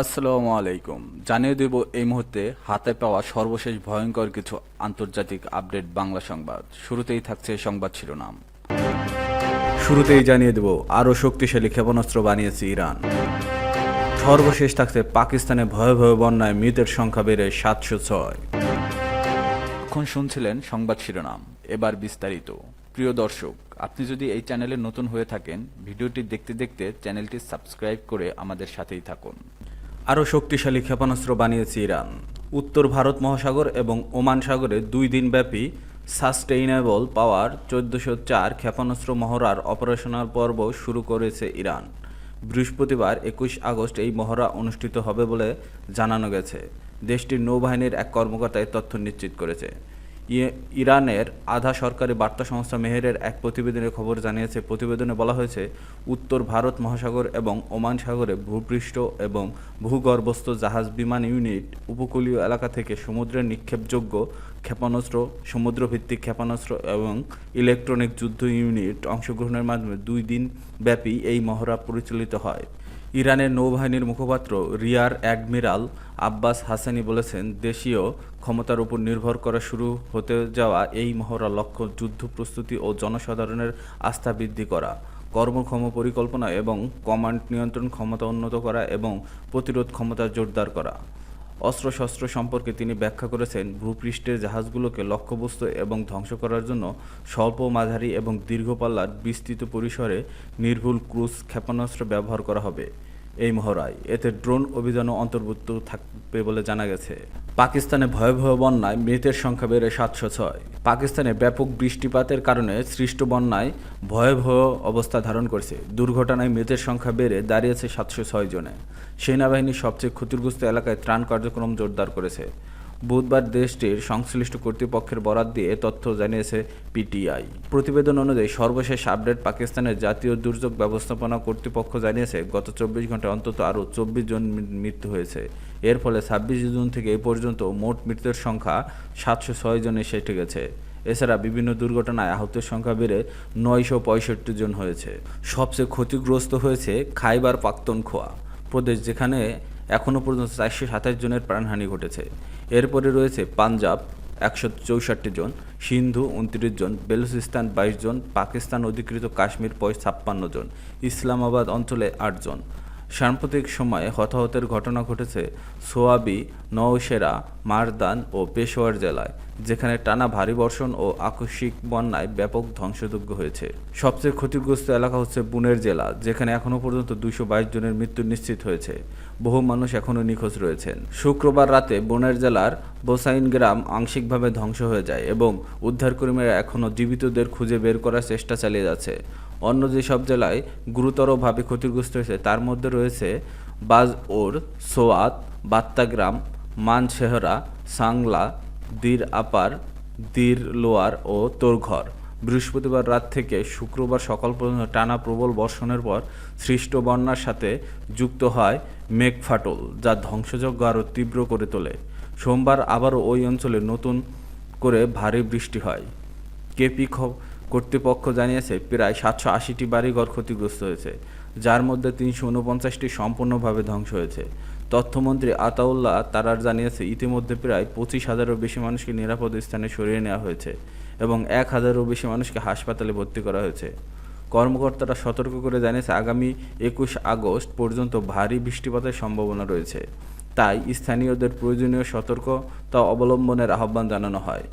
আসসালামু আলাইকুম। জানিয়ে দেব এই মুহূর্তে হাতে পাওয়া সর্বশেষ ভয়ঙ্কর কিছু আন্তর্জাতিক আপডেট বাংলা সংবাদ। শুরুতেই থাকছে সংবাদ শিরোনাম। শুরুতেই জানিয়ে দেব, আরও শক্তিশালী ক্ষেপণাস্ত্র বানিয়েছে ইরান। সর্বশেষ থাকছে পাকিস্তানে ভয়াবহ বন্যায় মৃতের সংখ্যা বেড়ে সাতশো ছয়। এখন শুনছিলেন সংবাদ শিরোনাম। এবার বিস্তারিত। প্রিয় দর্শক, আপনি যদি এই চ্যানেলে নতুন হয়ে থাকেন, ভিডিওটি দেখতে দেখতে চ্যানেলটি সাবস্ক্রাইব করে আমাদের সাথেই থাকুন। আরও শক্তিশালী ক্ষেপণাস্ত্র বানিয়েছে ইরান। উত্তর ভারত মহাসাগর এবং ওমান সাগরে দুই দিনব্যাপী সাস্টেইনেবল পাওয়ার চোদ্দশো চার ক্ষেপণাস্ত্র মহড়ার অপারেশনাল পর্ব শুরু করেছে ইরান। বৃহস্পতিবার একুশ আগস্ট এই মহড়া অনুষ্ঠিত হবে বলে জানানো গেছে। দেশটির নৌবাহিনীর এক কর্মকর্তা তথ্য নিশ্চিত করেছে। ইরানের আধা সরকারি বার্তা সংস্থা মেহেরের এক প্রতিবেদনের খবর জানিয়েছে। প্রতিবেদনে বলা হয়েছে, উত্তর ভারত মহাসাগর এবং ওমান সাগরে ভূপৃষ্ঠ এবং ভূগর্ভস্থ জাহাজ বিমান ইউনিট উপকূলীয় এলাকা থেকে সমুদ্রে নিক্ষেপযোগ্য ক্ষেপণাস্ত্র, সমুদ্রভিত্তিক ক্ষেপণাস্ত্র এবং ইলেকট্রনিক যুদ্ধ ইউনিট অংশগ্রহণের মাধ্যমে দুই দিন ব্যাপী এই মহড়া পরিচালিত হয়। ইরানের নৌবাহিনীর মুখপাত্র রিয়ার অ্যাডমিরাল আব্বাস হাসানি বলেছেন, দেশীয় ক্ষমতার উপর নির্ভর করা শুরু হতে যাওয়া এই মহড়া লক্ষ্য যুদ্ধ প্রস্তুতি ও জনসাধারণের আস্থা বৃদ্ধি করা, কর্মক্ষম পরিকল্পনা এবং কমান্ড নিয়ন্ত্রণ ক্ষমতা উন্নত করা এবং প্রতিরোধ ক্ষমতা জোরদার করা। অস্ত্রশস্ত্র সম্পর্কে তিনি ব্যাখ্যা করেছেন, ভূপৃষ্ঠের জাহাজগুলোকে লক্ষ্যবস্তু এবং ধ্বংস করার জন্য স্বল্প মাঝারি এবং দীর্ঘপাল্লার বিস্তৃত পরিসরে নির্ভুল ক্রুজ ক্ষেপণাস্ত্র ব্যবহার করা হবে। এই মহড়ায়। এতে ড্রোন অভিযানও অন্তর্ভুক্ত থাকবে বলে জানা গেছে। পাকিস্তানে ভয়াবহ বন্যায় মৃতের সংখ্যা বেড়ে সাতশো ছয়। পাকিস্তানে ব্যাপক বৃষ্টিপাতের কারণে সৃষ্ট বন্যায় ভয়াবহ অবস্থা ধারণ করছে। দুর্ঘটনায় মৃতের সংখ্যা বেড়ে দাঁড়িয়েছে সাতশো ছয় জনে। সেনাবাহিনী সবচেয়ে ক্ষতিগ্রস্ত এলাকায় ত্রাণ কার্যক্রম জোরদার করেছে। বুধবার দেশটির সংশ্লিষ্ট কর্তৃপক্ষের বরাত দিয়ে তথ্য জানিয়েছে পিটিআই। প্রতিবেদন অনুযায়ী সর্বশেষ আপডেট পাকিস্তানের জাতীয় দুর্যোগ ব্যবস্থাপনা কর্তৃপক্ষ জানিয়েছে, গত চব্বিশ ঘন্টায় অন্তত আরও চব্বিশ জন মৃত্যু হয়েছে। এর ফলে ছাব্বিশ জুন থেকে এ পর্যন্ত মোট মৃতের সংখ্যা সাতশো ছয় জনে এসে গেছে। এছাড়া বিভিন্ন দুর্ঘটনায় আহতের সংখ্যা বেড়ে নয়শো পঁয়ষট্টি জন হয়েছে। সবচেয়ে ক্ষতিগ্রস্ত হয়েছে খাইবার পাক্তনখোয়া প্রদেশ, যেখানে এখনও পর্যন্ত চারশো সাতাশ জনের প্রাণহানি ঘটেছে। এরপরে রয়েছে পাঞ্জাব, একশো চৌষট্টি জন, সিন্ধু উনত্রিশ জন, বেলুচিস্তান বাইশ জন, পাকিস্তান অধিকৃত কাশ্মীর পয় ছাপ্পান্ন জন, ইসলামাবাদ অঞ্চলে আট জন। সাম্প্রতিক সময়ে হতাহতের ঘটনা ঘটেছে সোয়াবি, নওশেরা, মারদান ও পেশোয়ার জেলায়, যেখানে টানা ভারী বর্ষণ ও আকস্মিক বন্যায় ব্যাপক ধ্বংসযজ্ঞ হয়েছে। সবচেয়ে ক্ষতিগ্রস্ত এলাকা হচ্ছে বুনের জেলা, যেখানে এখনও পর্যন্ত দুশো বাইশ জনের মৃত্যু নিশ্চিত হয়েছে। বহু মানুষ এখনও নিখোঁজ রয়েছেন। শুক্রবার রাতে বনের জেলার বোসাইন গ্রাম আংশিকভাবে ধ্বংস হয়ে যায় এবং উদ্ধারকর্মীরা এখনও জীবিতদের খুঁজে বের করার চেষ্টা চালিয়ে যাচ্ছে। অন্য যেসব জেলায় গুরুতরভাবে ক্ষতিগ্রস্ত হয়েছে, তার মধ্যে রয়েছে বাজওর, সোয়াত, বাত্তাগ্রাম মানশেহরা সাংলা দীর আপার দীর লোয়ার ও তোরঘর। বৃহস্পতিবার রাত থেকে শুক্রবার সকাল পর্যন্ত টানা প্রবল বর্ষণের পর সৃষ্ট বন্যার সাথে যুক্ত হয় মেঘফাটল, যা ধ্বংসযজ্ঞ আরও তীব্র করে তোলে। সোমবার আবারও ওই অঞ্চলে নতুন করে ভারী বৃষ্টি হয়। কেপি কর্তৃপক্ষ জানিয়েছে, প্রায় সাতশো আশিটি বাড়িঘর ক্ষতিগ্রস্ত হয়েছে, যার মধ্যে তিনশো উনপঞ্চাশটি সম্পূর্ণভাবে ধ্বংস হয়েছে। তথ্যমন্ত্রী আতাউল্লাহ তারার জানিয়েছে, ইতিমধ্যে প্রায় পঁচিশ হাজারও বেশি মানুষকে নিরাপদ স্থানে সরিয়ে নেওয়া হয়েছে এবং এক হাজারও বেশি মানুষকে হাসপাতালে ভর্তি করা হয়েছে। কর্মকর্তারা সতর্ক করে জানিয়েছে, আগামী একুশ আগস্ট পর্যন্ত ভারী বৃষ্টিপাতের সম্ভাবনা রয়েছে। তাই স্থানীয়দের প্রয়োজনীয় সতর্কতা অবলম্বনের আহ্বান জানানো হয়।